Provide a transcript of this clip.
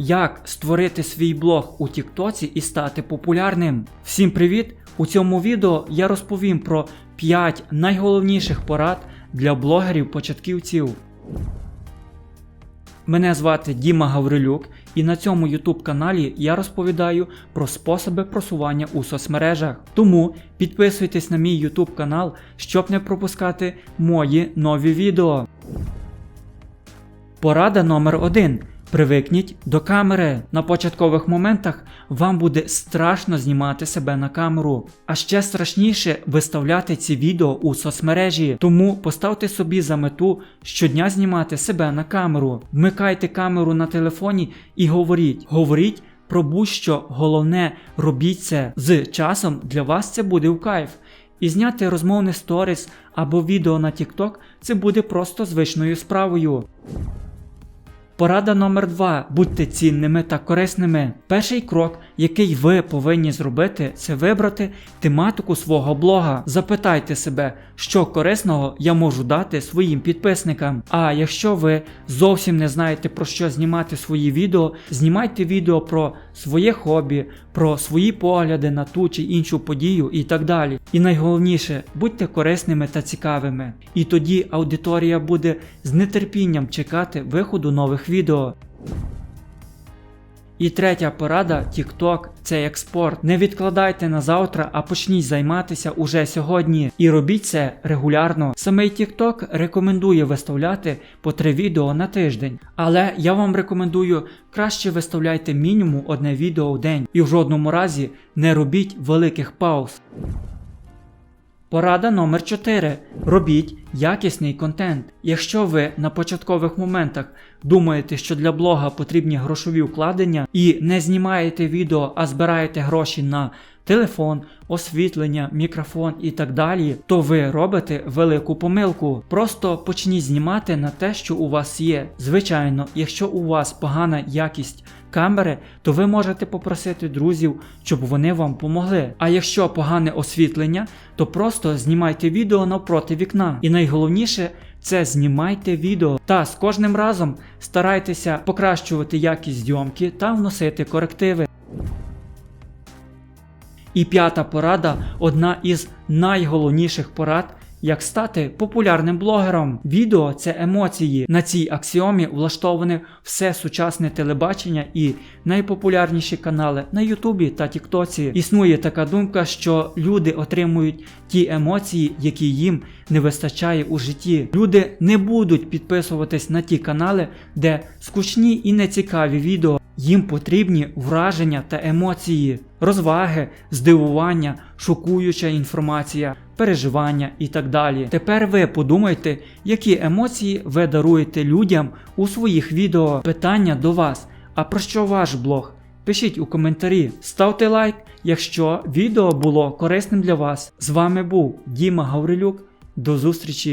Як створити свій блог у Тіктоці і стати популярним? Всім привіт! У цьому відео я розповім про 5 найголовніших порад для блогерів-початківців. Мене звати Діма Гаврилюк, і на цьому YouTube каналі я розповідаю про способи просування у соцмережах. Тому підписуйтесь на мій YouTube канал, щоб не пропускати мої нові відео. Порада номер 1. Привикніть до камери. На початкових моментах вам буде страшно знімати себе на камеру, а ще страшніше виставляти ці відео у соцмережі. Тому поставте собі за мету щодня знімати себе на камеру. Вмикайте камеру на телефоні і говоріть. Говоріть про будь-що головне робіть це. З часом для вас це буде в кайф. І зняти розмовне сторіс або відео на TikTok це буде просто звичною справою. Порада номер 2 Будьте цінними та корисними. Перший крок, який ви повинні зробити, це вибрати тематику свого блога. Запитайте себе, що корисного я можу дати своїм підписникам. А якщо ви зовсім не знаєте про що знімати свої відео, знімайте відео про своє хобі, про свої погляди на ту чи іншу подію і так далі. І найголовніше, будьте корисними та цікавими. І тоді аудиторія буде з нетерпінням чекати виходу нових відео. І третя порада TikTok – це як спорт. Не відкладайте на завтра, а почніть займатися уже сьогодні. І робіть це регулярно. Самий TikTok рекомендує виставляти по 3 відео на тиждень. Але я вам рекомендую краще виставляйте мінімум одне відео в день і в жодному разі не робіть великих пауз. Порада номер 4. Робіть якісний контент. Якщо ви на початкових моментах думаєте, що для блога потрібні грошові вкладення і не знімаєте відео, а збираєте гроші на телефон, освітлення, мікрофон і так далі, то ви робите велику помилку. Просто почніть знімати на те, що у вас є. Звичайно, якщо у вас погана якість камери, то ви можете попросити друзів, щоб вони вам помогли. А якщо погане освітлення, то просто знімайте відео навпроти вікна. І найголовніше це знімайте відео та з кожним разом старайтеся покращувати якість зйомки та вносити корективи. І п'ята порада одна із найголовніших порад. Як стати популярним блогером? Відео це емоції. На цій аксіомі влаштоване все сучасне телебачення і найпопулярніші канали на Ютубі та Тіктоці. Існує така думка, що люди отримують ті емоції, які їм не вистачає у житті. Люди не будуть підписуватись на ті канали, де скучні і нецікаві відео. Їм потрібні враження та емоції, розваги, здивування, шокуюча інформація, переживання і так далі. Тепер ви подумайте, які емоції ви даруєте людям у своїх відео. Питання до вас. А про що ваш блог? Пишіть у коментарі, ставте лайк, якщо відео було корисним для вас. З вами був Діма Гаврилюк. До зустрічі!